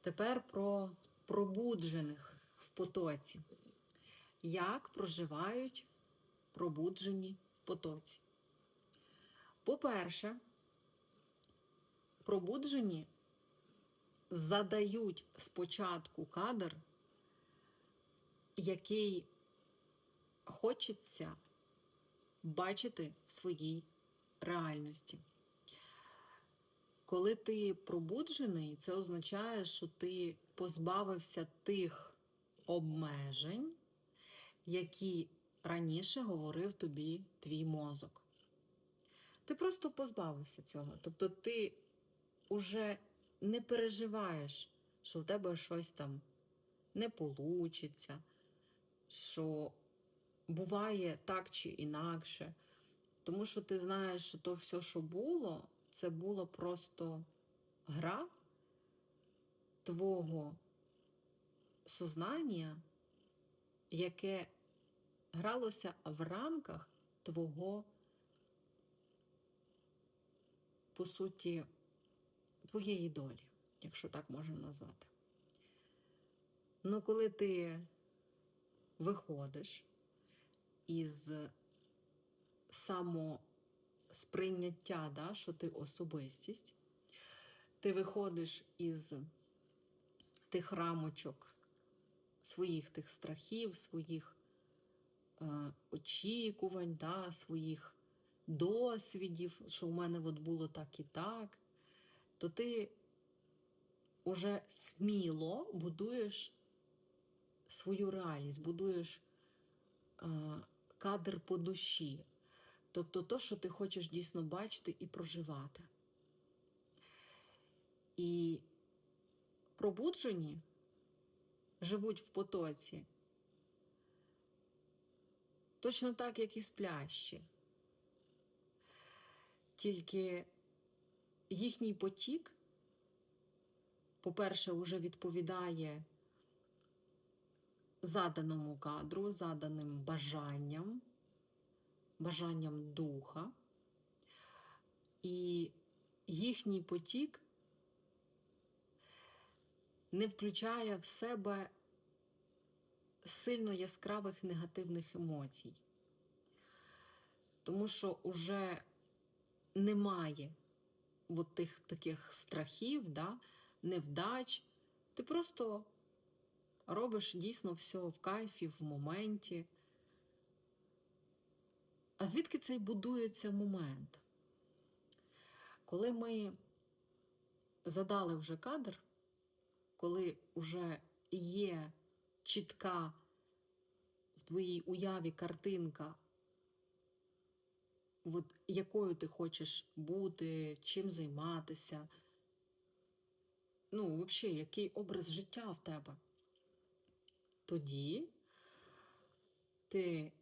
Тепер про пробуджених в потоці. Як проживають пробуджені в потоці? По-перше, пробуджені задають спочатку кадр, який хочеться бачити в своїй реальності. Коли ти пробуджений, це означає, що ти позбавився тих обмежень, які раніше говорив тобі твій мозок. Ти просто позбавився цього. Тобто ти уже не переживаєш, що в тебе щось там не получиться, що буває так чи інакше. Тому що ти знаєш, що то все, що було, це була просто гра твого сознання, яке гралося в рамках твого, по суті, твоєї долі, якщо так можна назвати. Ну, коли ти виходиш із самосприйняття, да, що ти особистість, ти виходиш із тих рамочок, своїх тих страхів, своїх е, очікувань, да, своїх досвідів, що в мене от було так і так, то ти уже сміло будуєш свою реальність, будуєш е, кадр по душі. Тобто то, що ти хочеш дійсно бачити і проживати. І пробуджені живуть в потоці точно так, як і сплящі. Тільки їхній потік, по-перше, вже відповідає заданому кадру, заданим бажанням, бажанням духа. І їхній потік не включає в себе сильно яскравих негативних емоцій. Тому що вже немає от тих таких страхів, да, невдач. Ти просто робиш дійсно все в кайфі, в моменті. А звідки цей будується момент? Коли ми задали вже кадр, коли вже є чітка в твоїй уяві картинка, от якою ти хочеш бути, чим займатися, ну, взагалі, який образ життя в тебе, тоді ти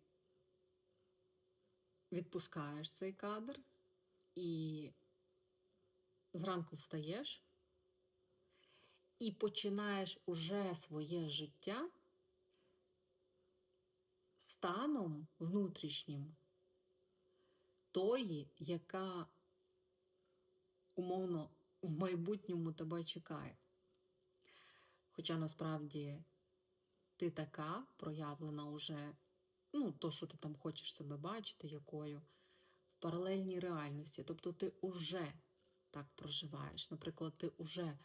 відпускаєш цей кадр і зранку встаєш і починаєш уже своє життя станом внутрішнім тої, яка умовно в майбутньому тебе чекає. Хоча насправді ти така проявлена уже, ну, то, що ти там хочеш себе бачити, якою, в паралельній реальності. Тобто ти уже так проживаєш. Наприклад, ти уже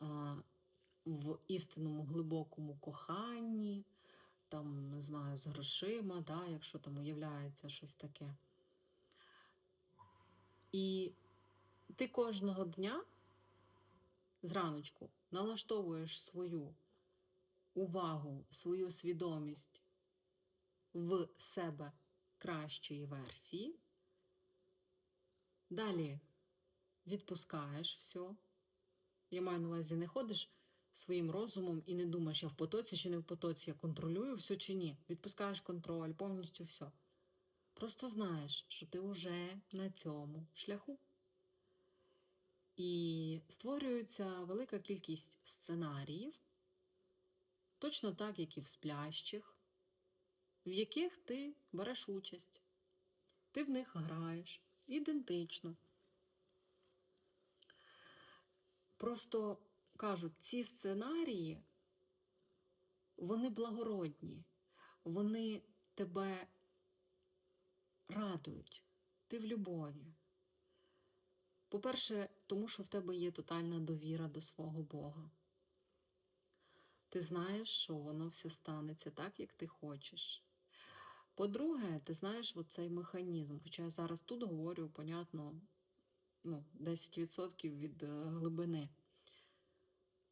а, в істинному глибокому коханні, там, не знаю, з грошима, да, якщо там уявляється щось таке. І ти кожного дня зраночку налаштовуєш свою увагу, свою свідомість в себе кращої версії. Далі відпускаєш все. Я маю на увазі, не ходиш своїм розумом і не думаєш, я в потоці чи не в потоці, я контролюю все чи ні. Відпускаєш контроль, повністю все. Просто знаєш, що ти вже на цьому шляху. І створюється велика кількість сценаріїв, точно так, як і в сплящих, в яких ти береш участь. Ти в них граєш ідентично. Просто кажуть, ці сценарії, вони благородні, вони тебе радують, ти в любові. По-перше, тому що в тебе є тотальна довіра до свого Бога. Ти знаєш, що воно все станеться так, як ти хочеш. По-друге, ти знаєш оцей механізм. Хоча я зараз тут говорю, понятно, ну, 10% від е, глибини.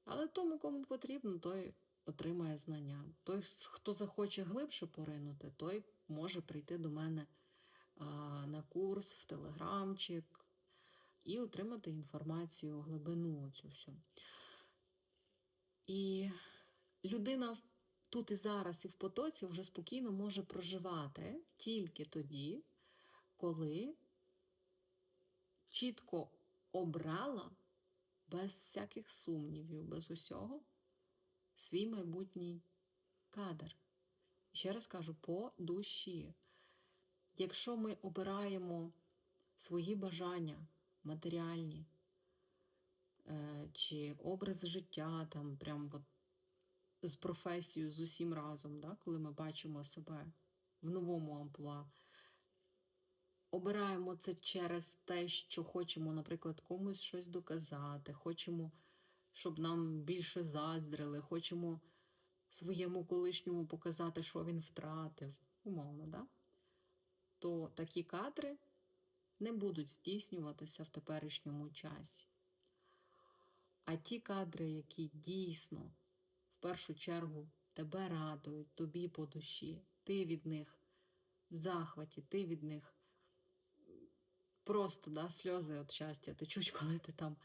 Але тому, кому потрібно, той отримає знання. Той, хто захоче глибше поринути, той може прийти до мене на курс в телеграмчик і отримати інформацію, глибину цю всю. І людина тут і зараз, і в потоці вже спокійно може проживати тільки тоді, коли чітко обрала без всяких сумнівів, без усього свій майбутній кадр. Ще раз кажу, по душі. Якщо ми обираємо свої бажання матеріальні, е, чи образ життя, там прям от з професією, з усім разом, да, коли ми бачимо себе в новому амплуа, обираємо це через те, що хочемо, наприклад, комусь щось доказати, хочемо, щоб нам більше заздрили, хочемо своєму колишньому показати, що він втратив, умовно, да? то такі кадри не будуть здійснюватися в теперішньому часі. А ті кадри, які дійсно першу чергу тебе радують, тобі по душі, ти від них в захваті, ти від них просто да, сльози від щастя течуть, коли ти там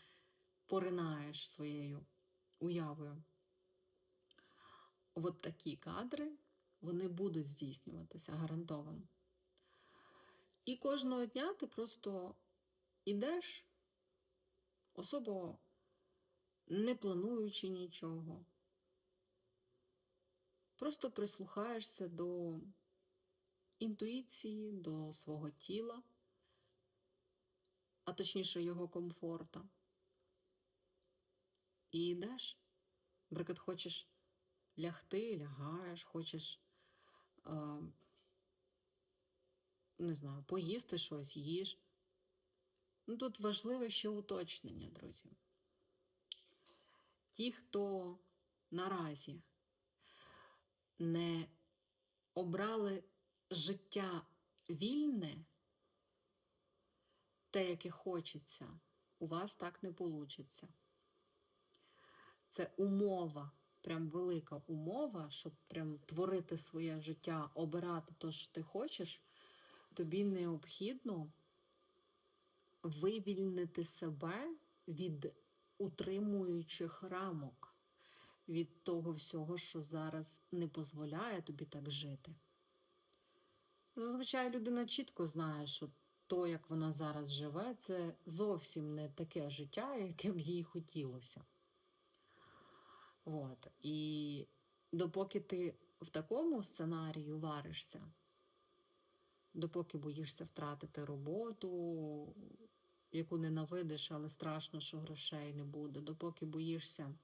поринаєш своєю уявою. От такі кадри вони будуть здійснюватися гарантовано. І кожного дня ти просто йдеш, особо не плануючи нічого. Просто прислухаєшся до інтуїції, до свого тіла, а точніше його комфорта. І йдеш. Наприклад, хочеш лягти, лягаєш, хочеш, е, не знаю, поїсти щось, їж. Ну, тут важливе ще уточнення, друзі. Ті, хто наразі не обрали життя вільне, те, яке хочеться, у вас так не вийде. Це умова, прям велика умова, щоб прям творити своє життя, обирати те, що ти хочеш, тобі необхідно вивільнити себе від утримуючих рамок, від того всього, що зараз не дозволяє тобі так жити. Зазвичай людина чітко знає, що то, як вона зараз живе, це зовсім не таке життя, яке б їй хотілося. От. І допоки ти в такому сценарію варишся, допоки боїшся втратити роботу, яку ненавидиш, але страшно, що грошей не буде, допоки боїшся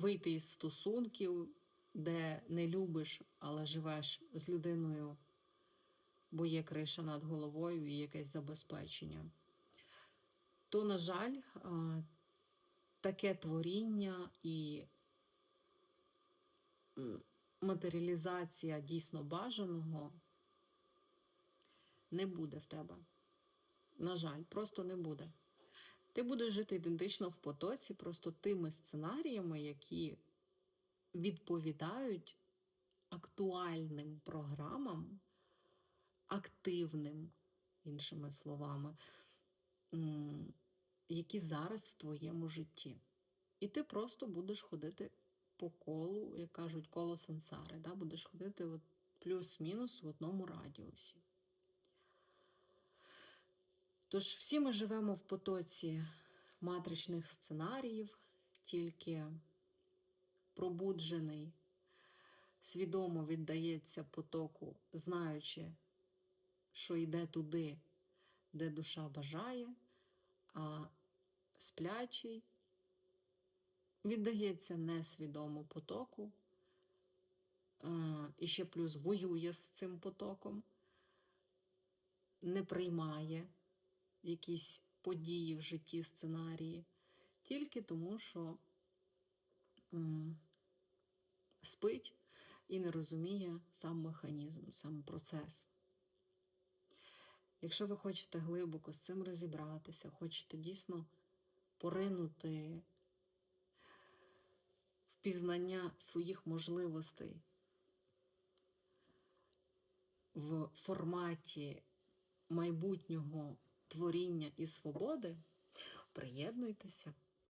вийти із стосунків, де не любиш, але живеш з людиною, бо є криша над головою і якесь забезпечення, то, на жаль, таке творіння і матеріалізація дійсно бажаного не буде в тебе. На жаль, просто не буде. Ти будеш жити ідентично в потоці, просто тими сценаріями, які відповідають актуальним програмам, активним, іншими словами, які зараз в твоєму житті. І ти просто будеш ходити по колу, як кажуть, коло сансари. Да? Будеш ходити плюс-мінус в одному радіусі. Тож всі ми живемо в потоці матричних сценаріїв, тільки пробуджений, свідомо віддається потоку, знаючи, що йде туди, де душа бажає, а сплячий віддається несвідомо потоку, е, і ще плюс воює з цим потоком, не приймає якісь події в житті, сценарії, тільки тому, що м, спить і не розуміє сам механізм, сам процес. Якщо ви хочете глибоко з цим розібратися, хочете дійсно поринути в пізнання своїх можливостей в форматі майбутнього творіння і свободи, приєднуйтеся.